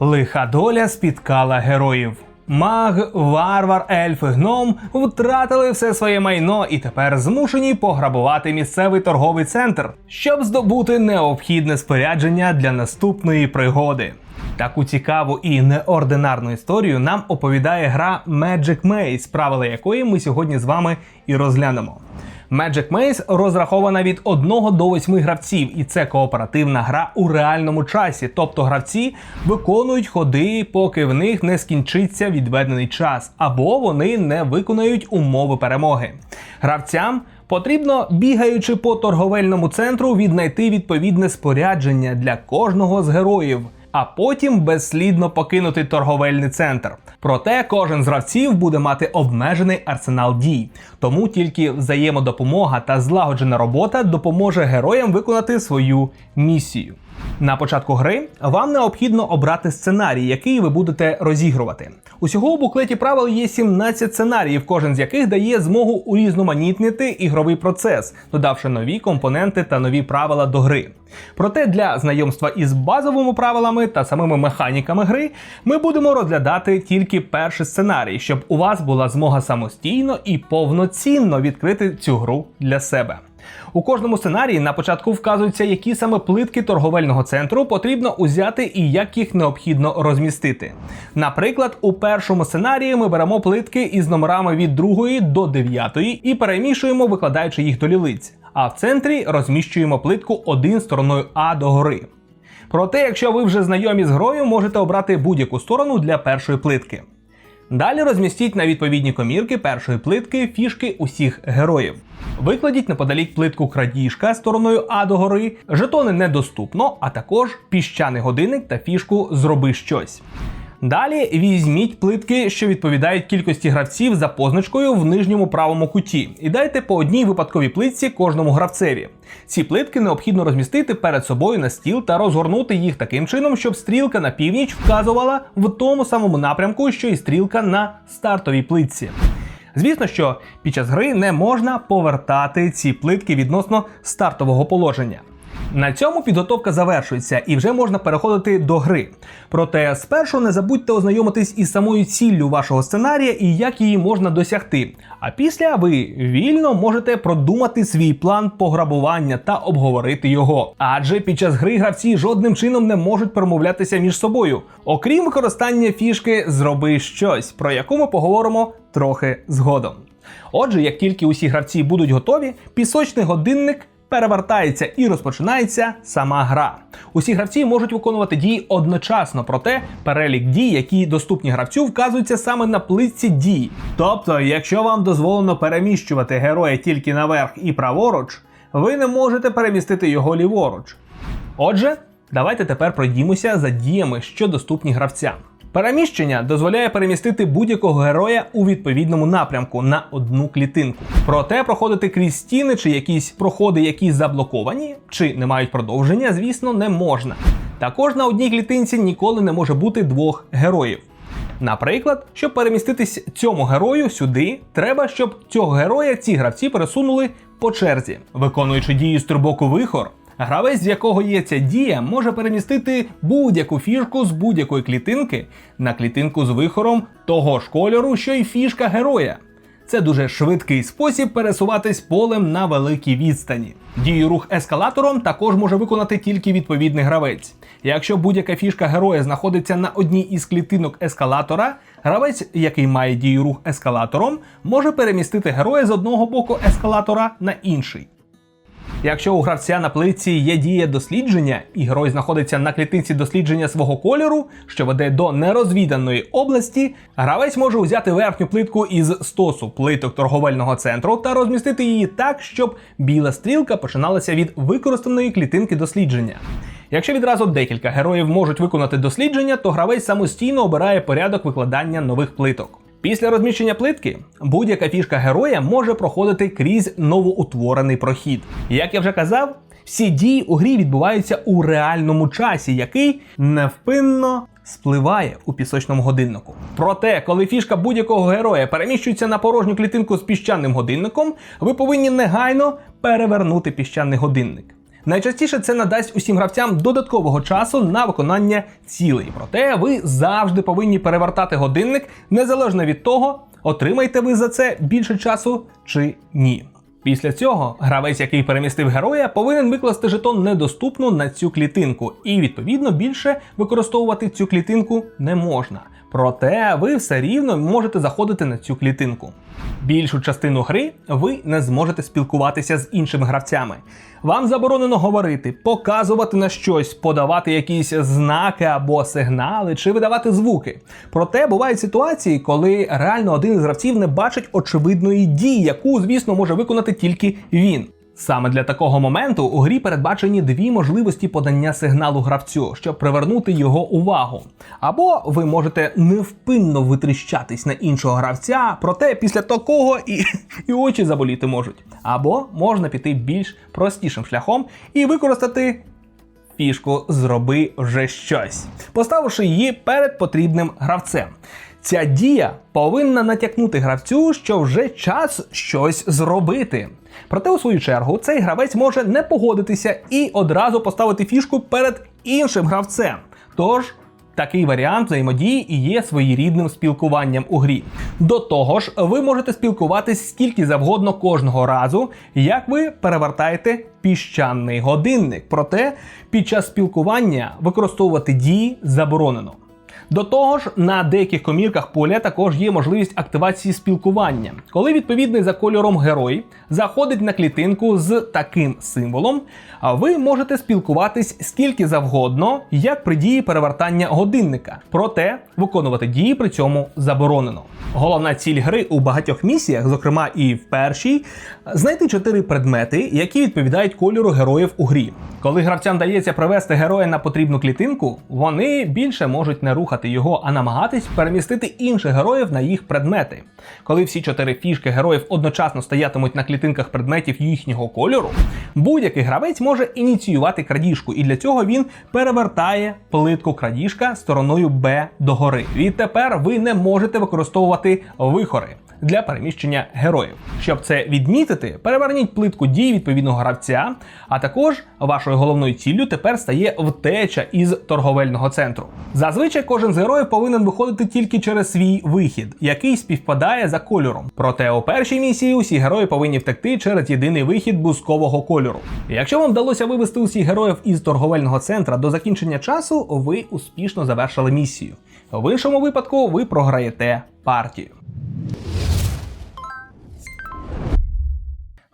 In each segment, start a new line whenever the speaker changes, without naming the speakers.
Лиха доля спіткала героїв. Маг, варвар, ельф, і гном втратили все своє майно і тепер змушені пограбувати місцевий торговий центр, щоб здобути необхідне спорядження для наступної пригоди. Таку цікаву і неординарну історію нам оповідає гра Magic Maze, правила якої ми сьогодні з вами і розглянемо. Magic Maze розрахована від 1 до 8 гравців, і це кооперативна гра у реальному часі. Тобто гравці виконують ходи, поки в них не скінчиться відведений час, або вони не виконають умови перемоги. Гравцям потрібно, бігаючи по торговельному центру, віднайти відповідне спорядження для кожного з героїв. А потім безслідно покинути торговельний центр. Проте кожен з гравців буде мати обмежений арсенал дій, тому тільки взаємодопомога та злагоджена робота допоможе героям виконати свою місію. На початку гри вам необхідно обрати сценарій, який ви будете розігрувати. Усього у буклеті правил є 17 сценаріїв, кожен з яких дає змогу урізноманітнити ігровий процес, додавши нові компоненти та нові правила до гри. Проте для знайомства із базовими правилами та самими механіками гри ми будемо розглядати тільки перший сценарій, щоб у вас була змога самостійно і повноцінно відкрити цю гру для себе. У кожному сценарії на початку вказується, які саме плитки торговельного центру потрібно узяти і як їх необхідно розмістити. Наприклад, у першому сценарії ми беремо плитки із номерами від 2 до 9 і перемішуємо, викладаючи їх до лілиць. А в центрі розміщуємо плитку один стороною А догори. Проте, якщо ви вже знайомі з грою, можете обрати будь-яку сторону для першої плитки. Далі розмістіть на відповідні комірки першої плитки фішки усіх героїв. Викладіть неподалік плитку крадіжка стороною А догори, жетони недоступно, а також піщаний годинник та фішку Зроби щось. Далі візьміть плитки, що відповідають кількості гравців за позначкою в нижньому правому куті, і дайте по одній випадковій плитці кожному гравцеві. Ці плитки необхідно розмістити перед собою на стіл та розгорнути їх таким чином, щоб стрілка на північ вказувала в тому самому напрямку, що і стрілка на стартовій плитці. Звісно, що під час гри не можна повертати ці плитки відносно стартового положення. На цьому підготовка завершується і вже можна переходити до гри. Проте спершу не забудьте ознайомитись із самою ціллю вашого сценарія і як її можна досягти. А після ви вільно можете продумати свій план пограбування та обговорити його. Адже під час гри гравці жодним чином не можуть промовлятися між собою, окрім використання фішки Зроби щось, про яку ми поговоримо трохи згодом. Отже, як тільки усі гравці будуть готові, пісочний годинник перевертається і розпочинається сама гра. Усі гравці можуть виконувати дії одночасно, проте перелік дій, які доступні гравцю, вказується саме на плитці дій. Тобто, якщо вам дозволено переміщувати героя тільки наверх і праворуч, ви не можете перемістити його ліворуч. Отже, давайте тепер пройдімося за діями, що доступні гравцям. Переміщення дозволяє перемістити будь-якого героя у відповідному напрямку на одну клітинку. Проте проходити крізь стіни чи якісь проходи, які заблоковані, чи не мають продовження, звісно, не можна. Також на одній клітинці ніколи не може бути двох героїв. Наприклад, щоб переміститись цьому герою сюди, треба, щоб цього героя ці гравці пересунули по черзі, виконуючи дію стрибоку вихор. Гравець, з якого є ця дія, може перемістити будь-яку фішку з будь-якої клітинки на клітинку з вихором того ж кольору, що й фішка героя. Це дуже швидкий спосіб пересуватись полем на великій відстані. Дію рух ескалатором також може виконати тільки відповідний гравець. Якщо будь-яка фішка героя знаходиться на одній із клітинок ескалатора, гравець, який має дію рух ескалатором, може перемістити героя з одного боку ескалатора на інший. Якщо у гравця на плитці є дія дослідження, і герой знаходиться на клітинці дослідження свого кольору, що веде до нерозвіданої області, гравець може взяти верхню плитку із стосу плиток торговельного центру та розмістити її так, щоб біла стрілка починалася від використаної клітинки дослідження. Якщо відразу декілька героїв можуть виконати дослідження, то гравець самостійно обирає порядок викладання нових плиток. Після розміщення плитки будь-яка фішка героя може проходити крізь новоутворений прохід. Як я вже казав, всі дії у грі відбуваються у реальному часі, який невпинно спливає у пісочному годиннику. Проте, коли фішка будь-якого героя переміщується на порожню клітинку з піщаним годинником, ви повинні негайно перевернути піщаний годинник. Найчастіше це надасть усім гравцям додаткового часу на виконання цілей. Проте ви завжди повинні перевертати годинник незалежно від того, отримаєте ви за це більше часу чи ні. Після цього гравець, який перемістив героя, повинен викласти жетон недоступну на цю клітинку, і відповідно більше використовувати цю клітинку не можна. Проте ви все рівно можете заходити на цю клітинку. Більшу частину гри ви не зможете спілкуватися з іншими гравцями. Вам заборонено говорити, показувати на щось, подавати якісь знаки або сигнали чи видавати звуки. Проте бувають ситуації, коли реально один із гравців не бачить очевидної дії, яку, звісно, може виконати тільки він. Саме для такого моменту у грі передбачені дві можливості подання сигналу гравцю, щоб привернути його увагу. Або ви можете невпинно витріщатись на іншого гравця, проте після такого і, і очі заболіти можуть. Або можна піти більш простішим шляхом і використати фішку Зроби вже щось, поставивши її перед потрібним гравцем. Ця дія повинна натякнути гравцю, що вже час щось зробити. Проте, у свою чергу, цей гравець може не погодитися і одразу поставити фішку перед іншим гравцем. Тож Такий варіант взаємодії і є своєрідним спілкуванням у грі. До того ж, ви можете спілкуватись скільки завгодно кожного разу, як ви перевертаєте піщаний годинник. Проте під час спілкування використовувати дії заборонено. До того ж, на деяких комірках поля також є можливість активації спілкування, коли відповідний за кольором герой заходить на клітинку з таким символом, а ви можете спілкуватись скільки завгодно, як при дії перевертання годинника. Проте виконувати дії при цьому заборонено. Головна ціль гри у багатьох місіях, зокрема і в першій, знайти чотири предмети, які відповідають кольору героїв у грі. Коли гравцям дається привести героя на потрібну клітинку, вони більше можуть не рухати його, а намагатись перемістити інших героїв на їх предмети. Коли всі чотири фішки героїв одночасно стоятимуть на клітинках предметів їхнього кольору, будь-який гравець може ініціювати крадіжку, і для цього він перевертає плитку крадіжка стороною Б догори. Відтепер ви не можете використовувати вихори для переміщення героїв. Щоб це відмітити, переверніть плитку дій відповідного гравця, а також вашою головною ціллю тепер стає втеча із торговельного центру. Зазвичай кожен з героїв повинен виходити тільки через свій вихід, який співпадає за кольором. Проте у першій місії усі герої повинні втекти через єдиний вихід бузкового кольору. Якщо вам вдалося вивести усіх героїв із торговельного центра до закінчення часу, ви успішно завершили місію. В іншому випадку ви програєте партію.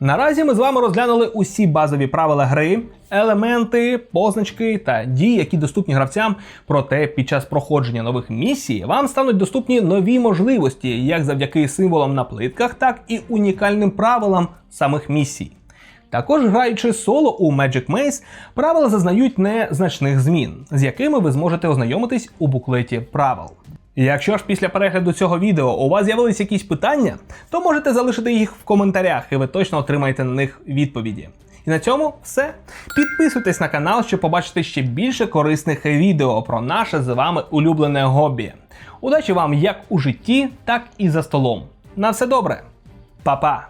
Наразі ми з вами розглянули усі базові правила гри, елементи, позначки та дії, які доступні гравцям. Проте під час проходження нових місій вам стануть доступні нові можливості, як завдяки символам на плитках, так і унікальним правилам самих місій. Також граючи соло у Magic Maze, правила зазнають незначних змін, з якими ви зможете ознайомитись у буклеті правил. Якщо ж після перегляду цього відео у вас з'явились якісь питання, то можете залишити їх в коментарях, і ви точно отримаєте на них відповіді. І на цьому все. Підписуйтесь на канал, щоб побачити ще більше корисних відео про наше з вами улюблене хобі. Удачі вам як у житті, так і за столом. На все добре, Па-па!